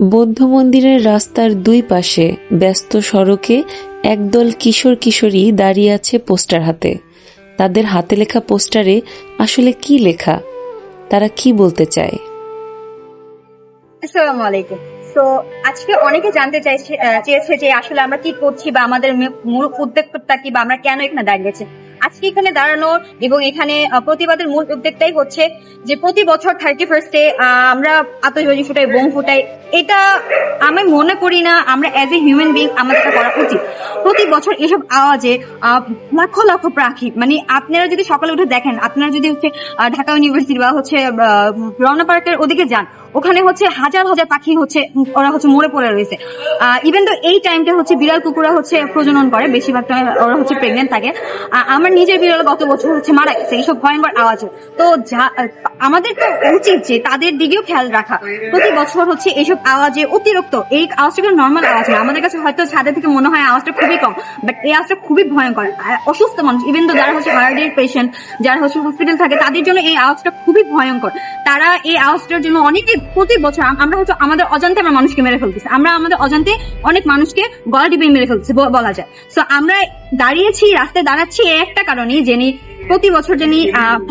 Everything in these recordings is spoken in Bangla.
বৌদ্ধ মন্দিরের রাস্তার দুই পাশে ব্যস্ত সড়কে একদল কিশোর কিশোরী দাঁড়িয়ে আছে পোস্টার হাতে। তাদের হাতে লেখা পোস্টারে আসলে কি লেখা? তারা কি বলতে চায়? আসসালামু আলাইকুম। তো আজকে অনেকে জানতে চাইছে চেয়েছে যে আসলে আমরা কি করছি বা আমাদের মূল উদ্যোগটা কি বা আমরা কেন এখানে দাঁড়িয়েছি আজকে এখানে দাঁড়ানো এবং এখানে প্রতিবাদের মূল উদ্যোগটাই হচ্ছে যে প্রতি বছর থার্টি ফার্স্টে আমরা আতশবাজি ফুটাই, বোম ফুটাই। এটা আমি মনে করি না, আমরা অ্যাজ এ হিউম্যান বিং আমাদের করা উচিত। প্রতি বছর এসব আওয়াজে লক্ষ লক্ষ পাখি মানে আপনারা যদি সকালে উঠে দেখেন, আপনারা যদি হচ্ছে ঢাকা ইউনিভার্সিটি বা হচ্ছে রমনা পার্কের ওদিকে যান, ওখানে হচ্ছে হাজার হাজার পাখি হচ্ছে, ওরা হচ্ছে মরে পড়ে রয়েছে। ইভেন তো এই টাইমটা হচ্ছে বিড়াল কুকুরা হচ্ছে প্রজনন করে, বেশিরভাগ টাইম ওরা হচ্ছে প্রেগনেন্ট থাকে। আমার নিজের বিড়াল গত বছর হচ্ছে মারা গেছে, এইসব ভয়ঙ্কর আওয়াজে তো যা- আমাদের তো উচিত যে তাদের দিকেও খেয়াল রাখা। প্রতি বছর হচ্ছে এইসব আওয়াজে অতিরিক্ত, এই আওয়াজটা কিন্তু নর্মাল আওয়াজ না। আমাদের কাছে হয়তো ছাদে থেকে মনে হয় আওয়াজটা খুবই কম বাট এই আওয়াজটা খুবই ভয়ঙ্কর। অসুস্থ মানুষ ইভেন তো যারা হচ্ছে হার্টের পেশেন্ট যারা হচ্ছে হসপিটাল থাকে, তাদের জন্য এই আওয়াজটা খুবই ভয়ঙ্কর। তারা এই আওয়াজটার জন্য অনেকে প্রতি বছর আমরা হচ্ছে আমাদের অজান্তে আমরা মানুষকে মেরে ফেলতেছি। আমরা আমাদের অজান্তে অনেক মানুষকে গলা টিপে মেরে ফেলতেছি বলা যায়। সো আমরা দাঁড়িয়েছি, রাস্তায় দাঁড়াচ্ছি একটা কারণে যিনি প্রতি বছর যিনি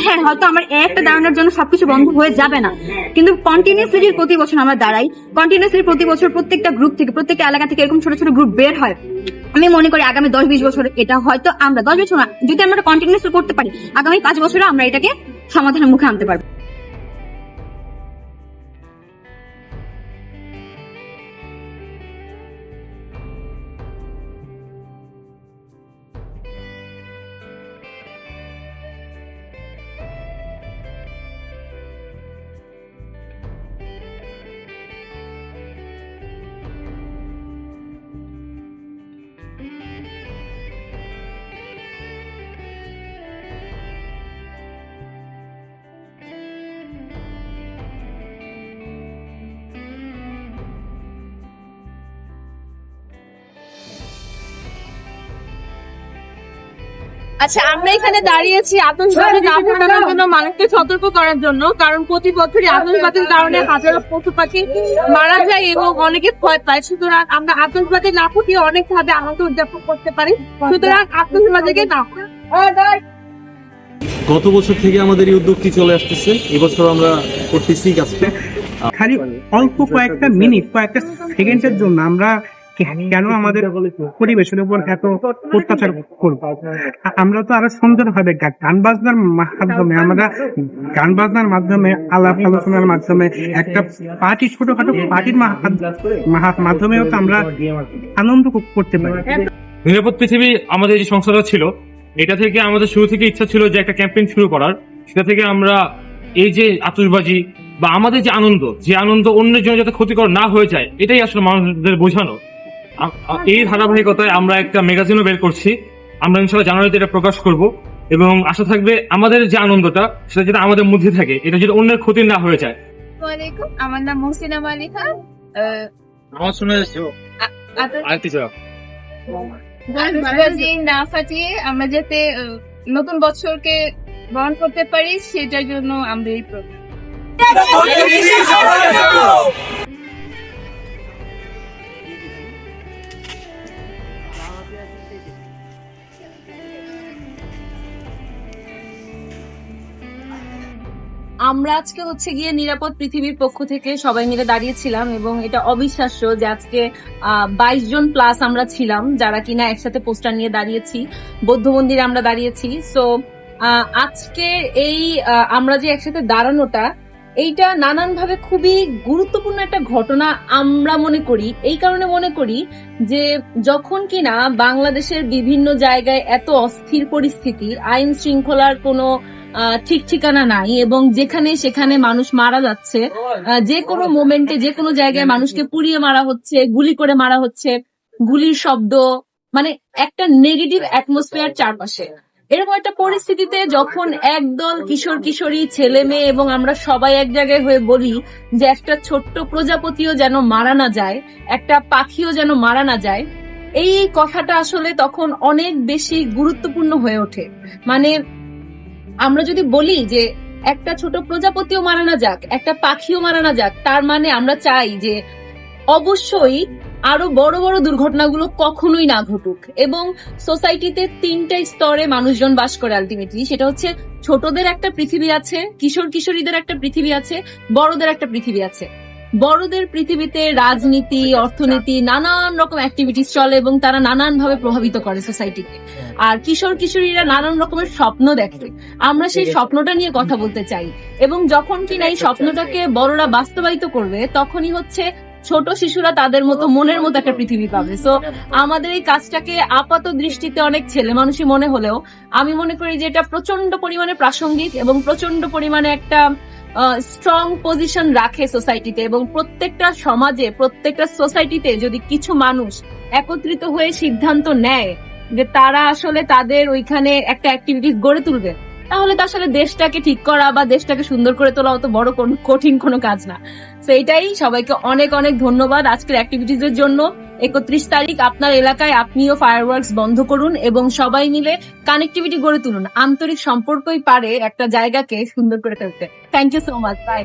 হ্যাঁ হয়তো আমার একটা দাঁড়ানোর জন্য সবকিছু বন্ধ হয়ে যাবে না। কিন্তু কন্টিনিউসলি প্রতি বছর আমরা দাঁড়াই কন্টিনিউসলি প্রতি বছর প্রত্যেকটা গ্রুপ থেকে, প্রত্যেকটা এলাকা থেকে এরকম ছোট ছোট গ্রুপ বের হয়। আমি মনে করি আগামী দশ বিশ বছর এটা হয়তো আমরা, দশ বছর যদি আমরা কন্টিনিউসলি করতে পারি, আগামী পাঁচ বছরে আমরা এটাকে সমাধানের মুখে আনতে পারব। আচ্ছা আমরা এখানে দাঁড়িয়েছি আতঙ্কবাদী না জন্য মানুষকে সতর্ক করার জন্য কারণ প্রতি বছরই আতঙ্কবাদের কারণে হাজারো পশু পাখি মারা যায় এবং অনেকে ভয় পায়। সুতরাং আমরা আতঙ্কবাদী না ফুটিয়ে অনেক ভাবে আনন্দ উদযাপন করতে পারি। সুতরাং আতঙ্কবাদীকে না গত বছর থেকে আমাদের এই উদ্যোগটি চলে আসতেছে। এবছর আমরা করতেছি কাজটা। খালি অল্প কয়েকটা মিনিট কয়েকটা সেকেন্ডের জন্য আমরা কেন আমাদের পরিবেশের উপর এত অত্যাচার করব। আমরা তো আরও সুন্দর ভাবে গান বাজনার মাধ্যমে আমরা গান বাজনার মাধ্যমে আলাপ আলোচনার মাধ্যমে একটা পার্টি ছোটখাটো পার্টির মাধ্যমেও তো আমরা আনন্দ করতে পারি। নিরাপদ পৃথিবী আমাদের যে সংস্থাটা ছিল এটা থেকে আমাদের শুরু থেকে ইচ্ছা ছিল যে একটা ক্যাম্পেইন শুরু করার। সেটা থেকে আমরা এই যে আতশবাজি বা আমাদের যে আনন্দ যে আনন্দ অন্যের জন্য যাতে ক্ষতিকর না হয়ে যায় এটাই আসলে মানুষদের বোঝানো। এই ধারাবাহিকতায় আমরা একটা ম্যাগাজিনও বের করছি। আমরা ইনশাল্লাহ জানুয়ারিতে এটা প্রকাশ করব এবং আশা থাকবে আমাদের যে আনন্দটা সেটা যেটা আমাদের মধ্যে থাকে এটা যদি অন্যের ক্ষতি না হয়ে যায়। আমার নাম মহসিনা মালিকা। আমার শুনে আমরা যাতে আহ, নতুন বছরকে বরণ করতে পারি সেটার জন্য আমরা এই প্রোগ্রাম আমরা আজকে হচ্ছে গিয়ে নিরাপদ পৃথিবীর পক্ষ থেকে সবাই মিলে দাঁড়িয়েছিলাম এবং এটা অবিশ্বাস্য যে আজকে বাইশ জন প্লাস আমরা ছিলাম যারা কিনা একসাথে পোস্টার নিয়ে দাঁড়িয়েছি, বৌদ্ধ মন্দিরে আমরা দাঁড়িয়েছি। সো আজকে এই আমরা যে একসাথে দাঁড়ানোটা, এইটা নানানভাবে খুবই গুরুত্বপূর্ণ একটা ঘটনা আমরা মনে করি। এই কারণে মনে করি যে যখন কিনা বাংলাদেশের বিভিন্ন জায়গায় এত অস্থির পরিস্থিতি আইন শৃঙ্খলার কোনো ঠিক ঠিকানা নাই এবং যেখানে সেখানে মানুষ মারা যাচ্ছে যে কোনো মোমেন্টে যে কোনো জায়গায় মানুষকে পুড়িয়ে মারা হচ্ছে, গুলি করে মারা হচ্ছে, গুলির শব্দ মানে একটা নেগেটিভ অ্যাটমসফিয়ার চারপাশে। এরকম একটা পরিস্থিতিতে যখন একদল কিশোর, কিশোরী, ছেলে, মেয়ে এবং আমরা সবাই এক জায়গায় হয়ে বলি যে একটা ছোট্ট প্রজাপতিও যেন মারা না যায়, একটা পাখিও যেন মারা না যায়, এই কথাটা আসলে তখন অনেক বেশি গুরুত্বপূর্ণ হয়ে ওঠে। মানে আমরা যদি বলি যে একটা ছোট প্রজাপতিও মারা না যাক, একটা পাখিও মারা না যাক, তার মানে আমরা চাই যে অবশ্যই আরও বড় বড় দুর্ঘটনাগুলো কখনোই না ঘটুক। এবং সোসাইটিতে তিনটা স্তরে মানুষজন বাস করে আলটিমেটলি সেটা হচ্ছে ছোটদের একটা পৃথিবী আছে কিশোর কিশোরীদের একটা পৃথিবী আছে, বড়দের একটা পৃথিবী আছে। বড়দের পৃথিবীতে রাজনীতি অর্থনীতি নানান রকম অ্যাক্টিভিটিস চলে এবং তারা নানান ভাবে প্রভাবিত করে সোসাইটিকে আর কিশোর কিশোরীরা নানান রকমের স্বপ্ন দেখে। আমরা সেই স্বপ্নটা নিয়ে কথা বলতে চাই। এবং যখন কিনা এই স্বপ্নটাকে বড়রা বাস্তবায়িত করবে তখনই হচ্ছে ছোট শিশুরা তাদের মতো মনের মতো একটা পৃথিবী পাবে। সো আমাদের এই কাজটাকে আপাত দৃষ্টিতে অনেক ছেলে মানুষই মনে হলেও আমি মনে করি যে এটা প্রচণ্ড পরিমাণে প্রাসঙ্গিক এবং প্রচণ্ড পরিমাণে একটা স্ট্রং পজিশন রাখে সোসাইটিতে এবং প্রত্যেকটা সমাজে, প্রত্যেকটা সোসাইটিতে যদি কিছু মানুষ একত্রিত হয়ে সিদ্ধান্ত নেয় যে তারা আসলে তাদের ওইখানে একটা অ্যাক্টিভিটি গড়ে তুলবে তাহলে তো আসলে দেশটাকে ঠিক করা বা দেশটাকে সুন্দর করে তোলা অত বড় কঠিন কোনো কাজ না। তো এটাই সবাইকে অনেক অনেক ধন্যবাদ আজকের অ্যাক্টিভিটিজ এর জন্য। একত্রিশ তারিখ আপনার এলাকায় আপনিও ফায়ার বন্ধ করুন এবং সবাই মিলে কানেক্টিভিটি গড়ে তুলুন। আন্তরিক সম্পর্কই পারে একটা জায়গাকে সুন্দর করে ফেলতে thank you so much bye